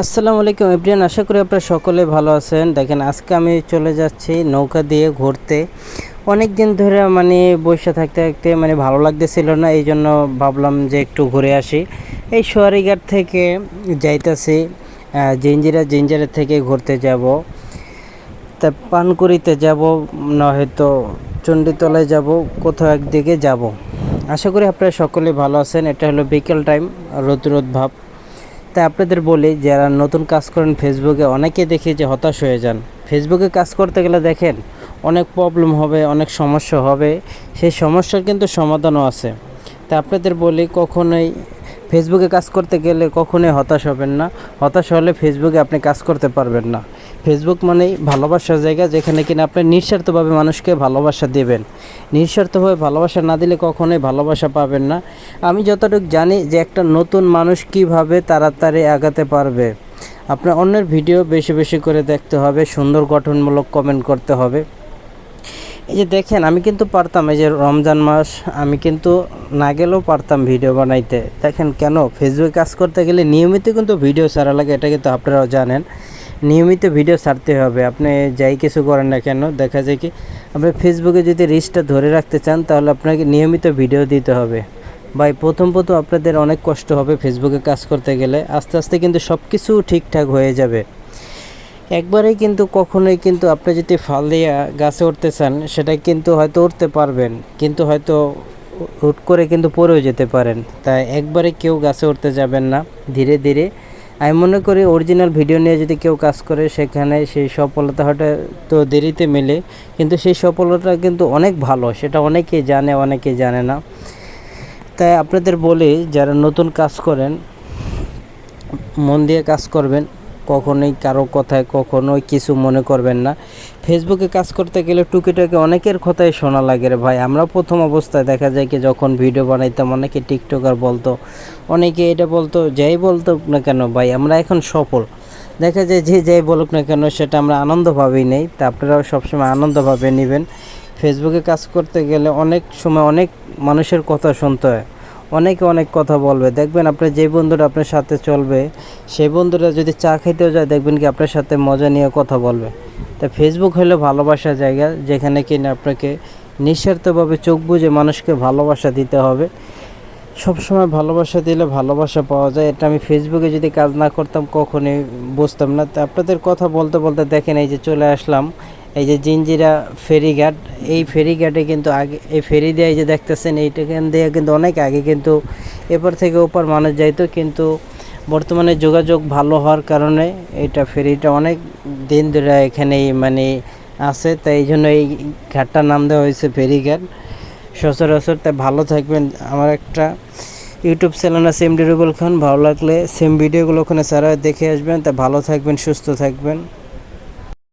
আসসালামু আলাইকুম এভরিয়ান আশা করি আপনারা সকলে ভালো আছেন। দেখেন, আজকে আমি চলে যাচ্ছি নৌকা দিয়ে ঘুরতে। অনেক দিন ধরে মানে বসে থাকতে থাকতে মানে ভালো লাগতেছিল না, এই জন্য ভাবলাম যে একটু ঘুরে আসি। এই সোয়ারিঘাট থেকে যাইতেছি জিঞ্জিরা জিঞ্জিরা থেকে ঘুরতে যাব। তা পানকুড়িতে যাব, না হয়তো চণ্ডীতলায় যাব, কোথাও একদিকে যাব। আশা করি আপনারা সকলে ভালো আছেন, এটা হলো বিকেল টাইম, রোদ রোদ ভাব। তাই আপনাদের বলি, যারা নতুন কাজ করেন ফেসবুকে অনেকে দেখি যে হতাশ হয়ে যান। ফেসবুকে কাজ করতে গেলে দেখেন, অনেক প্রবলেম হবে, অনেক সমস্যা হবে। সেই সমস্যার কিন্তু সমাধানও আছে। তা আপনাদের বলি, কখনোই ফেসবুকে কাজ করতে গেলে কখনোই হতাশ হবেন না। হতাশ হলে ফেসবুকে আপনি কাজ করতে পারবেন না। ফেসবুক মানেই ভালোবাসার জায়গা, যেখানে কিনা আপনি নিঃস্বার্থভাবে মানুষকে ভালোবাসা দেবেন। নিঃস্বার্থভাবে ভালোবাসা না দিলে কখনোই ভালোবাসা পাবেন না। আমি যতটুকু জানি যে একটা নতুন মানুষ কীভাবে তাড়াতাড়ি আগাতে পারবে। আপনার অন্যের ভিডিও বেশি বেশি করে দেখতে হবে, সুন্দর গঠনমূলক কমেন্ট করতে হবে। এই যে দেখেন, আমি কিন্তু পারতাম, এই যে রমজান মাস, আমি কিন্তু না গেলেও পারতাম ভিডিও বানাইতে। দেখেন কেন? ফেসবুকে কাজ করতে গেলে নিয়মিত কিন্তু ভিডিও ছাড়া লাগে, এটা কিন্তু আপনারাও জানেন। নিয়মিত ভিডিও ছাড়তে হবে। আপনি যাই কিছু করেন না কেন, দেখা যায় কি, আপনি ফেসবুকে যদি রিচটা ধরে রাখতে চান, তাহলে আপনাকে নিয়মিত ভিডিও দিতে হবে। ভাই, প্রথম প্রথম আপনাদের অনেক কষ্ট হবে ফেসবুকে কাজ করতে গেলে। আস্তে আস্তে কিন্তু সব কিছু ঠিকঠাক হয়ে যাবে। একবারেই কিন্তু কখনোই কিন্তু আপনি যদি ফাল দিয়া গাছে উঠতে চান সেটা কিন্তু হয়তো উঠতে পারবেন, কিন্তু হয়তো হুট করে কিন্তু পড়েও যেতে পারেন। তাই একবারে কেউ গাছে উঠতে যাবেন না, ধীরে ধীরে। আমি মনে করি অরিজিনাল ভিডিও নিয়ে যদি কেউ কাজ করে, সেখানে সেই সফলতা হয়তো তো দেরিতে মেলে, কিন্তু সেই সফলতা কিন্তু অনেক ভালো, সেটা অনেকেই জানে অনেকেই জানে না। তাই আপনাদের বলি, যারা নতুন কাজ করেন, মন দিয়ে কাজ করবেন কখনোই কারও কথায় কখনোই কিছু মনে করবেন না। ফেসবুকে কাজ করতে গেলে টুকিটাকি অনেকের কথাই শোনা লাগে রে ভাই। আমরা প্রথম অবস্থায় দেখা যায় কি যখন ভিডিও বানাইতাম, অনেকে টিকটকার বলতো, অনেকে এটা বলতো, যাই বলতো না কেন ভাই, আমরা এখন সফল। দেখা যায় যে যাই বলুক না কেন সেটা আমরা আনন্দভাবেই নেই, তা আপনারাও সবসময় আনন্দভাবে নেবেন। ফেসবুকে কাজ করতে গেলে অনেক সময় অনেক মানুষের কথা শুনতে হয়। অনেকে অনেক কথা বলবে। দেখবেন আপনার যে বন্ধুটা আপনার সাথে চলবে, সেই বন্ধুরা যদি চা খেতেও যায়, দেখবেন কি আপনার সাথে মজা নিয়ে কথা বলবে। তা ফেসবুক হলো ভালোবাসার জায়গা, যেখানে কিনা আপনাকে নিঃস্বার্থভাবে চোখ বুঝে মানুষকে ভালোবাসা দিতে হবে। সবসময় ভালোবাসা দিলে ভালোবাসা পাওয়া যায়। এটা আমি ফেসবুকে যদি কাজ না করতাম, কখনোই বুঝতাম না। তা আপনাদের কথা বলতে বলতে দেখেন, এই যে চলে আসলাম। এই যে জিঞ্জিরা ফেরিঘাট এই ফেরিঘাটে কিন্তু আগে, এই ফেরি দিয়ে এই যে দেখতেছেন এইটাখান দিয়ে কিন্তু অনেক আগে কিন্তু এপার থেকে ওপার মানুষ যাইতো, কিন্তু বর্তমানে যোগাযোগ ভালো হওয়ার কারণে এটা ফেরিটা অনেক দিন ধরে এখানে মানে আছে, তাই এই জন্য এই ঘাটটার নাম দেওয়া হয়েছে ফেরিঘাট সচরাচর তাই ভালো থাকবেন। আমার একটা ইউটিউব চ্যানেল আছে এমডি রুবুল খান, ভালো লাগলে সেম ভিডিওগুলো ওখানে ছাড়া দেখে আসবেন। তা ভালো থাকবেন, সুস্থ থাকবেন।